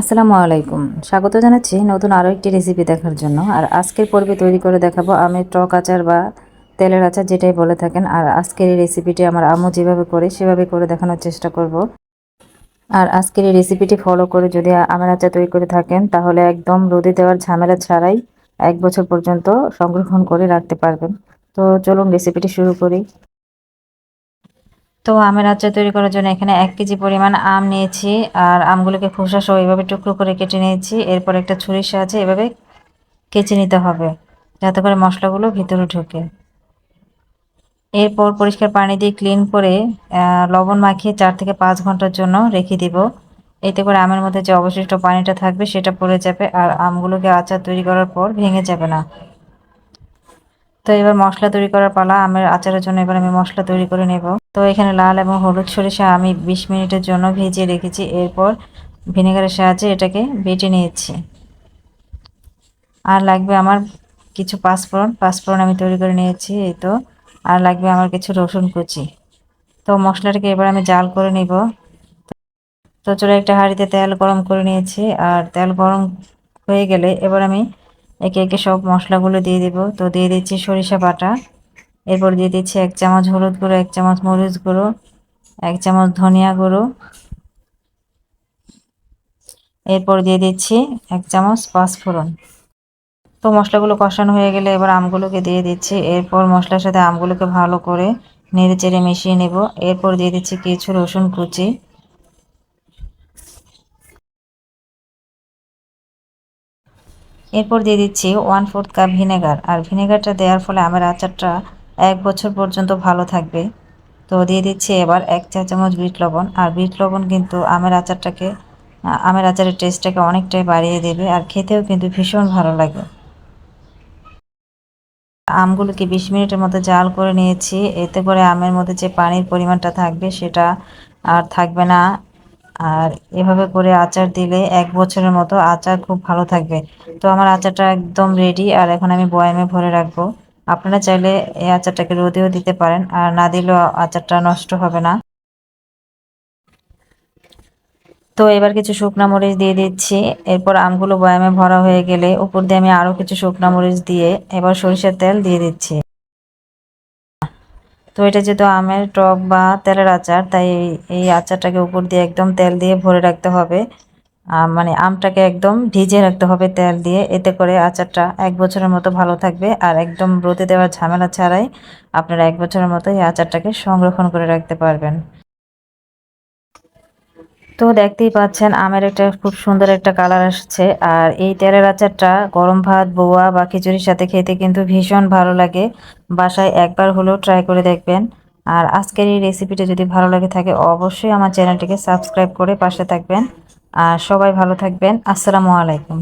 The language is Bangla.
আসসালামু আলাইকুম। স্বাগত জানাচ্ছি নতুন আরও একটি রেসিপি দেখার জন্য। আর আজকের পর্বে তৈরি করে দেখাবো আমের টক আচার বা তেলের আচার, যেটাই বলে থাকেন। আর আজকের এই রেসিপিটি আমার আম্মু যেভাবে করে, সেভাবে করে দেখানোর চেষ্টা করব। আর আজকের এই রেসিপিটি ফলো করে যদি আমের আচার তৈরি করে থাকেন, তাহলে একদম রোদে দেওয়ার ঝামেলা ছাড়াই এক বছর পর্যন্ত সংরক্ষণ করে রাখতে পারবেন। তো চলুন রেসিপিটি শুরু করি। তো আমের আচার তৈরি করার জন্য এখানে এক কেজি পরিমাণ আম নিয়েছি, আর আমগুলোকে খোসা সহ এভাবে টুকরো করে কেটে নিয়েছি। এরপর একটা ছুরির সাহায্যে এভাবে কেচে নিতে হবে, যাতে করে মশলাগুলো ভিতরে ঢোকে। এরপর পরিষ্কার পানি দিয়ে ক্লিন করে লবণ মাখিয়ে চার থেকে পাঁচ ঘণ্টার জন্য রেখে দিব। এতে করে আমের মধ্যে যে অবশিষ্ট পানিটা থাকবে সেটা পড়ে যাবে, আর আমগুলোকে আচার তৈরি করার পর ভেঙে যাবে না। তো এবার মশলা তৈরি করার পালা, আমের আচারের জন্য এবার আমি মশলা তৈরি করে নেব। তো এখানে লাল এবং হলুদ সরিষা আমি বিশ মিনিটের জন্য ভিজিয়ে রেখেছি। এরপর ভিনেগারের সাহায্যে এটাকে বেটে নিয়েছি। আর লাগবে আমার কিছু পাঁচফোড়ন। পাঁচফোড়ন আমি তৈরি করে নিয়েছি, এই তো। আর লাগবে আমার কিছু রসুন কুচি। তো মশলাটাকে এবার আমি জাল করে নিব। তো চলে একটা হাঁড়িতে তেল গরম করে নিয়েছি। আর তেল গরম হয়ে গেলে এবার আমি একে একে সব মশলাগুলো দিয়ে দিব। তো দিয়ে দিচ্ছি সরিষা বাটা। এরপর দিয়ে দিচ্ছি এক চামচ হলুদ গুঁড়ো, এক চামচ মরিচ গুঁড়ো, এক চামচ ধনিয়া গুঁড়ো। এরপর দিয়ে দিচ্ছি এক চামচ পাঁচফোড়ন। তো মশলাগুলো কষানো হয়ে গেলে এবার আমগুলোকে দিয়ে দিচ্ছি। এরপর মশলার সাথে আমগুলোকে ভালো করে নেড়ে চেড়ে মিশিয়ে নেব। এরপর দিয়ে দিচ্ছি কিছু রসুন কুচি। এরপর দিয়ে দিচ্ছি ওয়ান ফোর্থ কাপ ভিনেগার আর ভিনেগারটা দেওয়ার ফলে আমার আচারটা এক বছর পর্যন্ত ভালো থাকবে। তো দিয়ে দিচ্ছি এবার এক চা চামচ বিট লবণ আর বিট লবণ কিন্তু আমের আচারটাকে আমের আচারের টেস্টটাকে অনেকটাই বাড়িয়ে দেবে আর খেতেও কিন্তু ভীষণ ভালো লাগে। আমগুলোকে বিশ মিনিটের মতো জাল করে নিয়েছি, এতে করে আমের মধ্যে যে পানির পরিমাণটা থাকবে সেটা আর থাকবে না। আর এভাবে করে আচার দিলে এক বছরের মতো আচার খুব ভালো থাকবে। তো আমার আচারটা একদম রেডি আর এখন আমি বয়ামে ভরে রাখব। আপনারা চাইলে এই আচারটাকে রোদেও দিতে পারেন, আর না দিলেও আচারটা নষ্ট হবে না। তো এবার কিছু শুকনা মরিচ দিয়ে দিচ্ছি। এরপর আমগুলো বয়ামে ভরা হয়ে গেলে উপর দিয়ে আমি আরও কিছু শুকনা মরিচ দিয়ে এবার সরিষার তেল দিয়ে দিচ্ছি। তো এটা যেহেতু আমের টক বা তেলের আচার, তাই এই আচারটাকে উপর দিয়ে একদম তেল দিয়ে ভরে রাখতে হবে। মানে আমটাকে একদম ভিজিয়ে রাখতে হবে তেল দিয়ে। এতে করে আচারটা এক বছরের মতো ভালো থাকবে আর একদম রোদে দেওয়ার ঝামেলা ছাড়াই আপনারা এক বছরের মতো এই আচারটাকে সংরক্ষণ করে রাখতে পারবেন। তো দেখতেই পাচ্ছেন, আমের একটা খুব সুন্দর একটা কালার আসছে। আর এই তেলের আচারটা গরম ভাত, বোয়া বা খিচুড়ির সাথে খেতে কিন্তু ভীষণ ভালো লাগে। বাসায় একবার হলেও ট্রাই করে দেখবেন। আর আজকের এই রেসিপিটা যদি ভালো লাগে থাকে, অবশ্যই আমার চ্যানেলটিকে সাবস্ক্রাইব করে পাশে থাকবেন। আর সবাই ভালো থাকবেন। আসসালামু আলাইকুম।